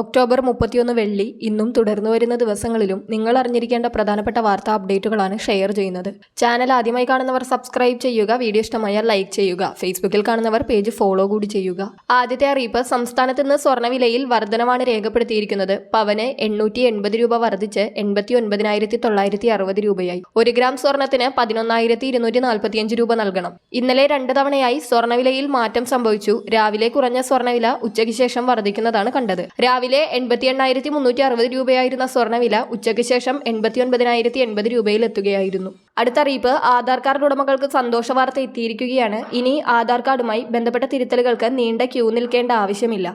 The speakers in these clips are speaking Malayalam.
ഒക്ടോബർ മുപ്പത്തിയൊന്ന് വെള്ളി ഇന്നും തുടർന്നു വരുന്ന ദിവസങ്ങളിലും നിങ്ങൾ അറിഞ്ഞിരിക്കേണ്ട പ്രധാനപ്പെട്ട വാർത്താ അപ്ഡേറ്റുകളാണ് ഷെയർ ചെയ്യുന്നത്. ചാനൽ ആദ്യമായി കാണുന്നവർ സബ്സ്ക്രൈബ് ചെയ്യുക വീഡിയോ ഇഷ്ടമായാൽ ലൈക്ക് ചെയ്യുക ഫേസ്ബുക്കിൽ കാണുന്നവർ പേജ് ഫോളോ കൂടി ചെയ്യുക. ആദ്യത്തെ അറിയിപ്പ് സംസ്ഥാനത്ത് നിന്ന് സ്വർണവിലയിൽ വർധനമാണ് രേഖപ്പെടുത്തിയിരിക്കുന്നത്. പവന് എണ്ണൂറ്റി എൺപത് രൂപ വർദ്ധിച്ച് എൺപത്തി ഒൻപതിനായിരത്തി തൊള്ളായിരത്തി അറുപത് രൂപയായി. ഒരു ഗ്രാം സ്വർണത്തിന് പതിനൊന്നായിരത്തി ഇരുന്നൂറ്റി നാൽപ്പത്തിയഞ്ച് രൂപ നൽകണം. ഇന്നലെ രണ്ട് തവണയായി സ്വർണവിലയിൽ മാറ്റം സംഭവിച്ചു. രാവിലെ കുറഞ്ഞ സ്വർണവില ഉച്ചയ്ക്ക് ശേഷം വർദ്ധിക്കുന്നതാണ് കണ്ടത്. രാവിലെ എൺപത്തി എണ്ണായിരത്തി മുന്നൂറ്റി അറുപത് രൂപയായിരുന്ന സ്വർണവില ഉച്ചയ്ക്ക് ശേഷം എൺപത്തി ഒൻപതിനായിരത്തി എൺപത് രൂപയിൽ എത്തുകയായിരുന്നു അടുത്ത അറിയിപ്പ് ആധാർ കാർഡ് ഉടമകൾക്ക് സന്തോഷ വാർത്ത എത്തിയിരിക്കുകയാണ്. ഇനി ആധാർ കാർഡുമായി ബന്ധപ്പെട്ട തിരുത്തലുകൾക്ക് നീണ്ട ക്യൂ നിൽക്കേണ്ട ആവശ്യമില്ല.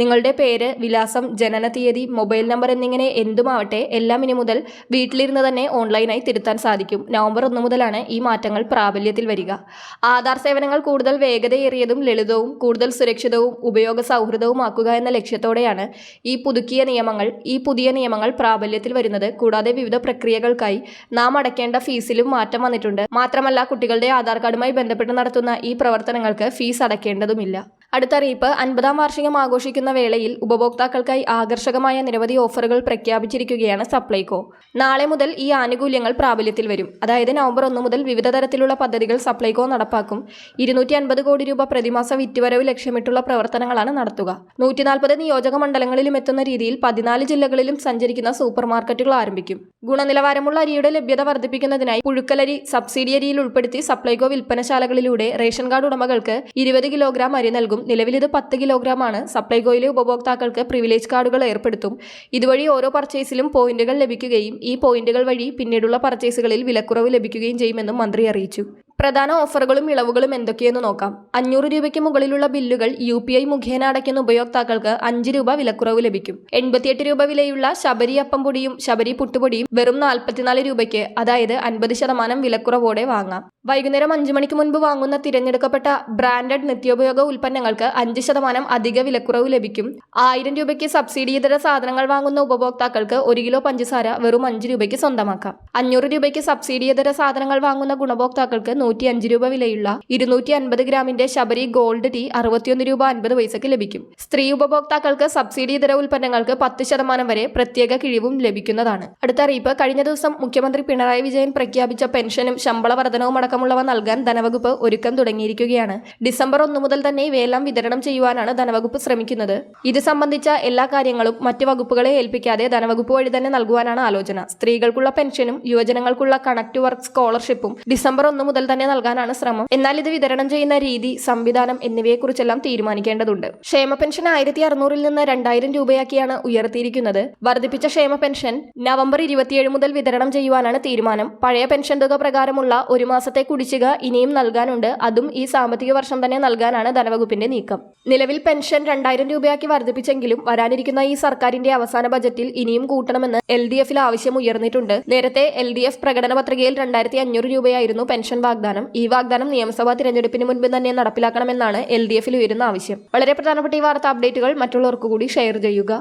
നിങ്ങളുടെ പേര് വിലാസം ജനന തീയതി മൊബൈൽ നമ്പർ എന്നിങ്ങനെ എന്തുമാവട്ടെ എല്ലാം ഇനി മുതൽ വീട്ടിലിരുന്ന് തന്നെ ഓൺലൈനായി തിരുത്താൻ സാധിക്കും. നവംബർ ഒന്ന് മുതലാണ് ഈ മാറ്റങ്ങൾ പ്രാബല്യത്തിൽ വരിക. ആധാർ സേവനങ്ങൾ കൂടുതൽ വേഗതയേറിയതും ലളിതവും കൂടുതൽ സുരക്ഷിതവും ഉപയോഗ സൗഹൃദവുമാക്കുക എന്ന ലക്ഷ്യത്തോടെയാണ് ഈ പുതുക്കിയ നിയമങ്ങൾ ഈ പുതിയ നിയമങ്ങൾ പ്രാബല്യത്തിൽ വരുന്നത്. കൂടാതെ വിവിധ പ്രക്രിയകൾക്കായി നാം അടയ്ക്കേണ്ട ഫീസിലും മാറ്റം വന്നിട്ടുണ്ട്. മാത്രമല്ല കുട്ടികളുടെ ആധാർ കാർഡുമായി ബന്ധപ്പെട്ട് നടത്തുന്ന ഈ പ്രവർത്തനങ്ങൾക്ക് ഫീസ് അടയ്ക്കേണ്ടതുമില്ല. അടുത്ത അറിയിപ്പ് അൻപതാം വാർഷികം ആഘോഷിക്കുന്ന വേളയിൽ ഉപഭോക്താക്കൾക്കായി ആകർഷകമായ നിരവധി ഓഫറുകൾ പ്രഖ്യാപിച്ചിരിക്കുകയാണ് സപ്ലൈകോ. നാളെ മുതൽ ഈ ആനുകൂല്യങ്ങൾ പ്രാബല്യത്തിൽ വരും. അതായത് നവംബർ ഒന്ന് മുതൽ വിവിധ തരത്തിലുള്ള പദ്ധതികൾ സപ്ലൈകോ നടപ്പാക്കും. ഇരുന്നൂറ്റി കോടി രൂപ പ്രതിമാസ വിറ്റുവരവ് ലക്ഷ്യമിട്ടുള്ള പ്രവർത്തനങ്ങളാണ് നടത്തുക. നൂറ്റിനാൽപ്പത് നിയോജക മണ്ഡലങ്ങളിലും എത്തുന്ന രീതിയിൽ പതിനാല് ജില്ലകളിലും സഞ്ചരിക്കുന്ന സൂപ്പർ മാർക്കറ്റുകൾ ആരംഭിക്കും. ഗുണനിലവാരമുള്ള അരിയുടെ ലഭ്യത വർദ്ധിപ്പിക്കുന്നതിനായി പുഴുക്കലരി സബ്സിഡിയരിയിൽ ഉൾപ്പെടുത്തി സപ്ലൈകോ വിൽപ്പനശാലകളിലൂടെ റേഷൻ കാർഡ് ഉടമകൾക്ക് ഇരുപത് കിലോഗ്രാം അരി നൽകും. നിലവിൽ ഇത് പത്ത് കിലോഗ്രാമാണ്. സപ്ലൈകോയിലെ ഉപഭോക്താക്കൾക്ക് പ്രിവിലേജ് കാർഡുകൾ ഏർപ്പെടുത്തും. ഇതുവഴി ഓരോ പർച്ചേസിലും പോയിന്റുകൾ ലഭിക്കുകയും ഈ പോയിന്റുകൾ വഴി പിന്നീടുള്ള പർച്ചേസുകളിൽ വിലക്കുറവ് ലഭിക്കുകയും ചെയ്യുമെന്നും മന്ത്രി അറിയിച്ചു. പ്രധാന ഓഫറുകളും ഇളവുകളും എന്തൊക്കെയെന്ന് നോക്കാം. അഞ്ഞൂറ് രൂപയ്ക്ക് മുകളിലുള്ള ബില്ലുകൾ യു പി ഐ മുഖേന അടയ്ക്കുന്ന ഉപയോക്താക്കൾക്ക് അഞ്ച് രൂപ വിലക്കുറവ് ലഭിക്കും. എൺപത്തിയെട്ട് രൂപ വിലയുള്ള ശബരി അപ്പം പൊടിയും ശബരി പുട്ടുപൊടിയും വെറും നാൽപ്പത്തിനാല് രൂപയ്ക്ക് അതായത് അൻപത് ശതമാനം വിലക്കുറവോടെ വാങ്ങാം. വൈകുന്നേരം അഞ്ചു മണിക്ക് മുൻപ് വാങ്ങുന്ന തിരഞ്ഞെടുക്കപ്പെട്ട ബ്രാൻഡഡ് നിത്യോപയോഗ ഉൽപ്പന്നങ്ങൾക്ക് അഞ്ച് ശതമാനം അധിക വിലക്കുറവ് ലഭിക്കും. ആയിരം രൂപയ്ക്ക് സബ്സിഡി ഇതര സാധനങ്ങൾ വാങ്ങുന്ന ഉപഭോക്താക്കൾക്ക് ഒരു കിലോ പഞ്ചസാര വെറും അഞ്ച് രൂപയ്ക്ക് സ്വന്തമാക്കാം. അഞ്ഞൂറ് രൂപയ്ക്ക് സബ്സിഡി ഇതര സാധനങ്ങൾ വാങ്ങുന്ന ഗുണഭോക്താക്കൾക്ക് നൂറ്റി അഞ്ച് രൂപ വിലയുള്ള ഇരുന്നൂറ്റി അൻപത് ഗ്രാമിന്റെ ശബരി ഗോൾഡ് ടീ അറുപത്തിയൊന്ന് രൂപ അൻപത് പൈസയ്ക്ക് ലഭിക്കും. സ്ത്രീ ഉപഭോക്താക്കൾക്ക് സബ്സിഡി ഇതര ഉൽപ്പന്നങ്ങൾക്ക് പത്ത് ശതമാനം വരെ പ്രത്യേക കിഴിവും ലഭിക്കുന്നതാണ്. അടുത്ത അറിയിപ്പ് കഴിഞ്ഞ ദിവസം മുഖ്യമന്ത്രി പിണറായി വിജയൻ പ്രഖ്യാപിച്ച പെൻഷനും ശമ്പള വർധനവും അടക്കമുള്ളവ നൽകാൻ ധനവകുപ്പ് ഒരുക്കം തുടങ്ങിയിരിക്കുകയാണ്. ഡിസംബർ ഒന്ന് മുതൽ തന്നെ ഇവയെല്ലാം വിതരണം ചെയ്യുവാനാണ് ധനവകുപ്പ് ശ്രമിക്കുന്നത്. ഇത് സംബന്ധിച്ച എല്ലാ കാര്യങ്ങളും മറ്റ് വകുപ്പുകളെ ഏൽപ്പിക്കാതെ ധനവകുപ്പ് വഴി തന്നെ നൽകുവാനാണ് ആലോചന. സ്ത്രീകൾക്കുള്ള പെൻഷനും യുവജനങ്ങൾക്കുള്ള കണക്ട് വർക്ക് സ്കോളർഷിപ്പും ഡിസംബർ ഒന്ന് മുതൽ തന്നെ നൽകാനാണ് ശ്രമം. എന്നാൽ ഇത് വിതരണം ചെയ്യുന്ന രീതി സംവിധാനം എന്നിവയെക്കുറിച്ചെല്ലാം തീരുമാനിക്കേണ്ടതുണ്ട്. ക്ഷേമ പെൻഷൻ ആയിരത്തി അറുന്നൂറിൽ നിന്ന് രണ്ടായിരം രൂപയാക്കിയാണ് ഉയർത്തിയിരിക്കുന്നത്. വർദ്ധിപ്പിച്ച ക്ഷേമ പെൻഷൻ നവംബർ ഇരുപത്തിയേഴ് മുതൽ വിതരണം ചെയ്യുവാനാണ് തീരുമാനം. പഴയ പെൻഷൻ തുക പ്രകാരമുള്ള ഒരു മാസത്തെ കുടിശ്ശിക ഇനിയും നൽകാനുണ്ട്. അതും ഈ സാമ്പത്തിക വർഷം തന്നെ നൽകാനാണ് ധനവകുപ്പിന്റെ നീക്കം. നിലവിൽ പെൻഷൻ രണ്ടായിരം രൂപയാക്കി വർദ്ധിപ്പിച്ചെങ്കിലും വരാനിരിക്കുന്ന ഈ സർക്കാരിന്റെ അവസാന ബജറ്റിൽ ഇനിയും കൂട്ടണമെന്ന് എൽ ഡി എഫിൽ ആവശ്യം ഉയർന്നിട്ടുണ്ട്. നേരത്തെ എൽ ഡി എഫ് പ്രകടന പത്രികയിൽ രണ്ടായിരത്തി അഞ്ഞൂറ് രൂപയായിരുന്നു പെൻഷൻ വാഗ്ദാനം. ഈ വാഗ്ദാനം നിയമസഭാ തിരഞ്ഞെടുപ്പിന് മുൻപ് തന്നെ നടപ്പിലാക്കണമെന്നാണ് എൽ ഡി എഫിൽ ഉയരുന്ന ആവശ്യം. വളരെ പ്രധാനപ്പെട്ട ഈ വാർത്താ അപ്ഡേറ്റുകൾ മറ്റുള്ളവർക്ക് കൂടി ഷെയർ ചെയ്യുക.